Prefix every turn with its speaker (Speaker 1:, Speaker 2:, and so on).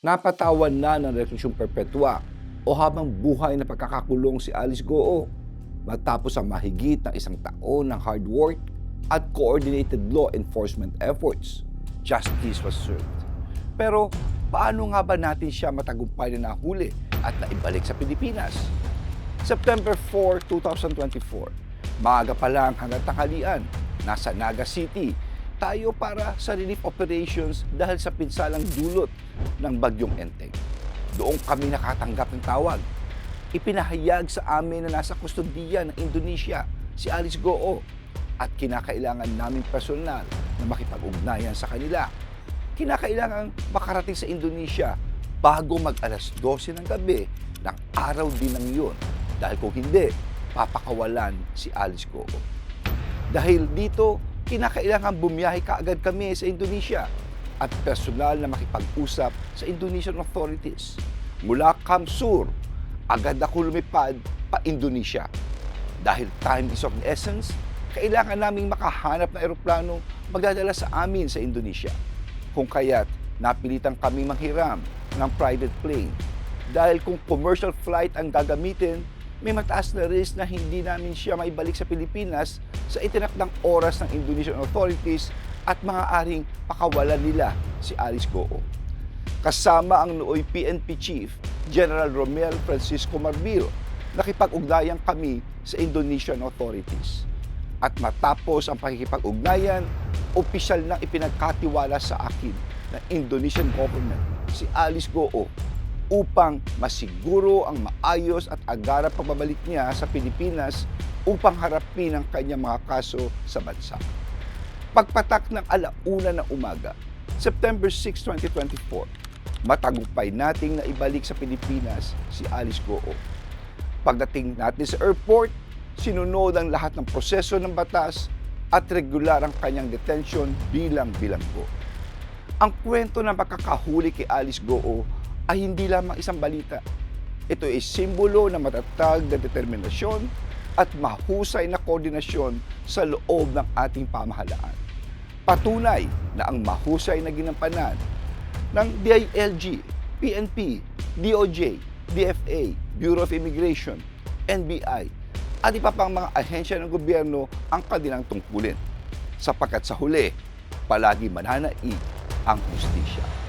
Speaker 1: Napatawan na ng resolusyon perpetua o habang buhay na pagkakakulong si Alice Goo matapos ang mahigit na isang taon ng hard work at coordinated law enforcement efforts. Justice was served. Pero paano nga ba natin siya matagumpay na nahuli at naibalik sa Pilipinas? September 4, 2024, maaga pa lang hanggang tanghalian, nasa Naga City, tayo para sa relief operations dahil sa pinsalang dulot ng bagyong Enteng. Doon kami nakatanggap ng tawag. Ipinahayag sa amin na nasa kustodiya ng Indonesia si Alice Goo at kinakailangan naming personal na makipag-ugnayan sa kanila. Kinakailangan makarating sa Indonesia bago mag alas 12 ng gabi ng araw din ng yun. Dahil kung hindi, papakawalan si Alice Goo. Dahil dito, kinakailangan bumiyahe kaagad kami sa Indonesia at personal na makipag-usap sa Indonesian authorities. Mula Kamsur, agad ako lumipad pa Indonesia. Dahil time is of the essence, kailangan naming makahanap ng eroplano magdadala sa amin sa Indonesia. Kung kaya't napilitan kami manghiram ng private plane. Dahil kung commercial flight ang gagamitin, may mataas na risk na hindi namin siya maibalik sa Pilipinas sa itinakdang oras ng Indonesian authorities at maaaring pakawalan nila si Alice Goo. Kasama ang nooy PNP Chief, General Romel Francisco Marbil, nakipag-ugnayan kami sa Indonesian authorities. At matapos ang pakikipag-ugnayan, opisyal na ipinagkatiwala sa akin ng Indonesian government si Alice Goo upang masiguro ang maayos at agarang pagbabalik niya sa Pilipinas upang harapin ang kanyang mga kaso sa bansa. Pagpatak ng alauna ng umaga, September 6, 2024, matagumpay nating naibalik sa Pilipinas si Alice Goo. Pagdating natin sa airport, sinunod ang lahat ng proseso ng batas at regular ang kanyang detention bilang bilanggo. Ang kwento ng pagkakahuli kay Alice Goo ay hindi lamang isang balita. Ito ay simbolo ng matatag na determinasyon at mahusay na koordinasyon sa loob ng ating pamahalaan. Patunay na ang mahusay na ginampanan ng DILG, PNP, DOJ, DFA, Bureau of Immigration, NBI, at iba pang mga ahensya ng gobyerno ang kanilang tungkulin. Sapagkat sa huli, palagi mananaig ang justisya.